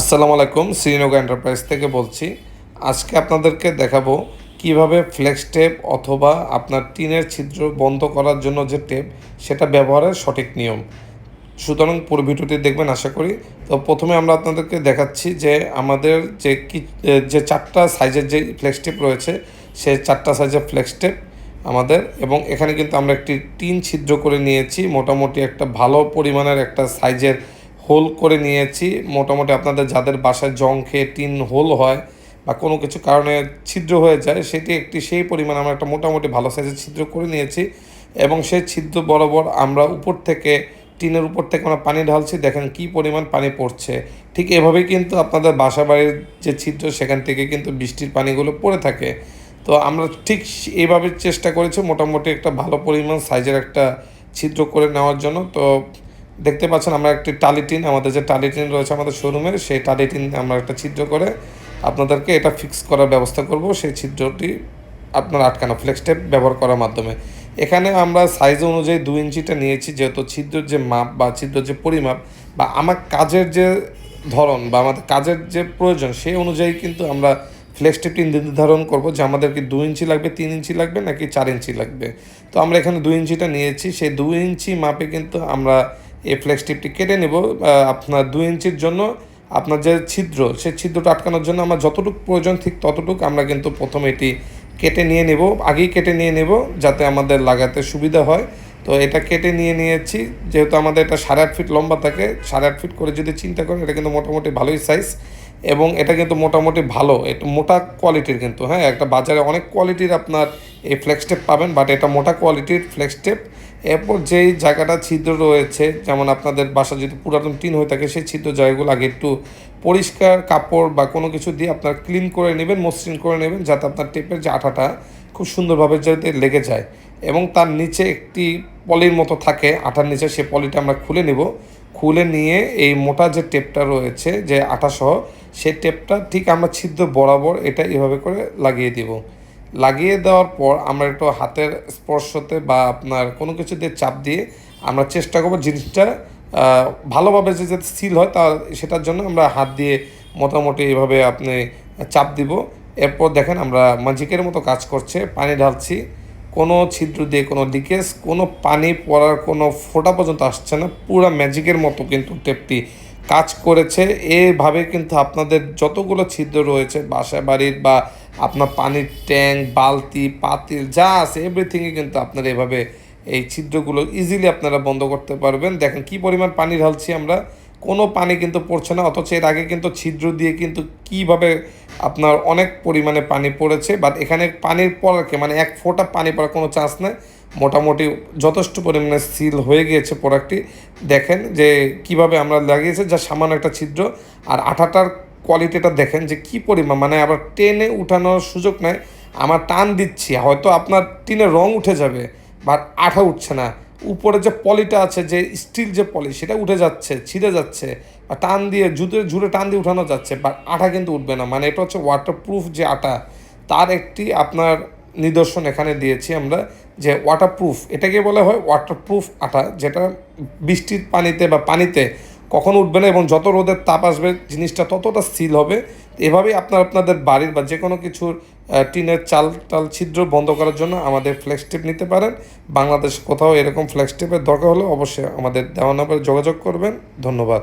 আসসালামু আলাইকুম শ্রীনগর এন্টারপ্রাইজ থেকে বলছি, আজকে আপনাদেরকে দেখাবো কীভাবে ফ্লেক্স টেপ অথবা আপনার টিনের ছিদ্র বন্ধ করার জন্য যে টেপ সেটা ব্যবহারের সঠিক নিয়ম। সুতরাং পুরো ভিডিওটি দেখবেন, আশা করি। তো প্রথমে আমরা আপনাদেরকে দেখাচ্ছি যে আমাদের যে কি, যে চারটা সাইজের যে ফ্লেক্স টেপ রয়েছে সেই চারটা সাইজের ফ্লেক্স টেপ আমাদের। এবং এখানে কিন্তু আমরা একটি টিন ছিদ্র করে নিয়েছি, মোটামুটি একটা ভালো পরিমাণের একটা সাইজের হোল করে নিয়েছি। মোটামুটি আপনাদের যাদের বাসায় জং খেয়ে টিন হোল হয় বা কোনো কিছু কারণে ছিদ্র হয়ে যায়, সেটি একটি সেই পরিমাণ আমরা একটা মোটামুটি ভালো সাইজের ছিদ্র করে নিয়েছি। এবং সেই ছিদ্র বরাবর আমরা উপর থেকে, টিনের উপর থেকে আমরা পানি ঢালছি। দেখেন কি পরিমাণ পানি পড়ছে। ঠিক এভাবেই কিন্তু আপনাদের বাসা বাড়ির যে ছিদ্র, সেখান থেকে কিন্তু বৃষ্টির পানিগুলো পড়ে থাকে। তো আমরা ঠিক এইভাবে চেষ্টা করেছি মোটামুটি একটা ভালো পরিমাণ সাইজের একটা ছিদ্র করে নেওয়ার জন্য। তো দেখতে পাচ্ছেন আমরা একটি টালিটিন আমাদের যে টালিটিন রয়েছে আমাদের শোরুমের সেই টালিটিন আমরা একটা ছিদ্র করে আপনাদেরকে এটা ফিক্স করার ব্যবস্থা করব। সেই ছিদ্রটি আপনার আটকানো ফ্লেক্স টেপ ব্যবহার করার মাধ্যমে। এখানে আমরা সাইজ অনুযায়ী দু ইঞ্চিটা নিয়েছি, যেহেতু ছিদ্রের যে মাপ বা ছিদ্রের যে পরিমাপ বা আমার কাজের যে ধরন বা আমাদের কাজের যে প্রয়োজন, সেই অনুযায়ী কিন্তু আমরা ফ্লেক্স টেপটি নির্ধারণ করব, যে আমাদেরকে দু ইঞ্চি লাগবে, তিন ইঞ্চি লাগবে, নাকি চার ইঞ্চি লাগবে। তো আমরা এখানে দু ইঞ্চিটা নিয়েছি। সেই দু ইঞ্চি মাপে কিন্তু আমরা এই ফ্লেক্স টিপটি কেটে নেব আপনার দু ইঞ্চির জন্য আপনার যে ছিদ্র সেই ছিদ্রটা আটকানোর জন্য আমার যতটুকু প্রয়োজন ঠিক ততটুকু আমরা কিন্তু প্রথমে এটি কেটে নিয়ে নেব, আগেই কেটে নিয়ে নেব যাতে আমাদের লাগাতে সুবিধা হয়। তো এটা কেটে নিয়ে নিয়েছি, যেহেতু আমাদের এটা সাড়ে আট ফিট লম্বা থাকে, সাড়ে আট ফিট করে যদি চিন্তা করেন, এটা কিন্তু মোটামুটি ভালোই সাইজ এবং এটা কিন্তু মোটামুটি ভালো একটু মোটা কোয়ালিটির কিন্তু হ্যাঁ একটা বাজারে অনেক কোয়ালিটির আপনার এই ফ্লেক্স টেপ পাবেন বাট এটা মোটা কোয়ালিটির ফ্লেক্স টেপ এরপর যেই জায়গাটা ছিদ্র রয়েছে, যেমন আপনাদের বাসা যদি পুরাতন টিন হয়ে থাকে, সেই ছিদ্র জায়গাগুলো আগে একটু পরিষ্কার কাপড় বা কোনো কিছু দিয়ে আপনার ক্লিন করে নেবেন, মসৃণ করে নেবেন, যাতে আপনার টেপের যে আঠাটা খুব সুন্দরভাবে যাতে লেগে যায় এবং তার নিচে একটি পলির মতো থাকে, আঠার নিচে সে পলিটা আমরা খুলে নেব। খুলে নিয়ে এই মোটা যে টেপটা রয়েছে, যে আঠাসহ, সেই টেপটা ঠিক আমরা ছিদ্র বরাবর এটা এভাবে করে লাগিয়ে দিব। লাগিয়ে দেওয়ার পর আমরা একটু হাতের স্পর্শতে বা আপনার কোনো কিছু দিয়ে চাপ দিয়ে আমরা চেষ্টা করব জিনিসটা ভালোভাবে যে যাতে সিল হয় তা সেটার জন্য আমরা হাত দিয়ে মোটামুটি এইভাবে আপনি চাপ দিব। এরপর দেখেন আমরা ম্যাজিকের মতো কাজ করছে, পানি ঢালছি। কোনো ছিদ্র দিয়ে কোনো লিকেজ কোনো পানি পড়ার কোনো ফোটা পর্যন্ত আসছে না, পুরো ম্যাজিকের মতো কিন্তু টেপটি কাজ করেছে। এভাবে কিন্তু আপনাদের যতগুলো ছিদ্র রয়েছে, বাসা বাড়ির বা আপনার পানির ট্যাঙ্ক, বালতি, পাতিল, যা আছে এভরিথিংয়ে কিন্তু আপনারা এভাবে এই ছিদ্রগুলো ইজিলি আপনারা বন্ধ করতে পারবেন। দেখেন কি পরিমাণ পানি ঢালছি আমরা। কোনো পানি কিন্তু পড়ছে না, অথচ এর আগে কিন্তু ছিদ্র দিয়ে কিন্তু কীভাবে আপনার অনেক পরিমাণে পানি পড়েছে। বাট এখানে পানির পড়ারকে মানে এক ফোঁটা পানি পড়ার কোনো চান্স নেই। মোটামুটি যথেষ্ট পরিমাণে সিল হয়ে গিয়েছে প্রোডাক্টটি দেখেন যে কীভাবে আমরা লাগিয়েছি, যা সামান্য একটা ছিদ্র। আর আঠাটার কোয়ালিটিটা দেখেন যে কি পরিমাণ মানে আবার টেনে উঠানোর সুযোগ নেই। আমার টান দিচ্ছি, হয়তো আপনার টিনের রং উঠে যাবে বাট আঠা উঠছে না। উপরে যে পলিটা আছে, যে স্টিল যে পলি, সেটা উঠে যাচ্ছে, ছিঁড়ে যাচ্ছে, বা টান দিয়ে জুতে জুড়ে টান দিয়ে উঠানো যাচ্ছে বাট আঠা কিন্তু উঠবে না। মানে এটা হচ্ছে ওয়াটারপ্রুফ যে আটা তার একটি আপনার নিদর্শন এখানে দিয়েছি আমরা, যে ওয়াটারপ্রুফ এটাকে বলা হয় ওয়াটারপ্রুফ আটা যেটা বৃষ্টির পানিতে বা পানিতে কখনো উঠবে না এবং যত রোদের তাপ আসবে, জিনিসটা ততটা সিল হবে। এভাবেই আপনার, আপনাদের বাড়ির বা যে কোনো কিছুর টিনের চাল টাল ছিদ্র বন্ধ করার জন্য আমাদের ফ্লেক্স টেপ নিতে পারেন। বাংলাদেশ কোথাও এরকম ফ্লেক্স টেপের দরকার হলে অবশ্যই আমাদের দেওয়া নাম্বারে যোগাযোগ করবেন। ধন্যবাদ।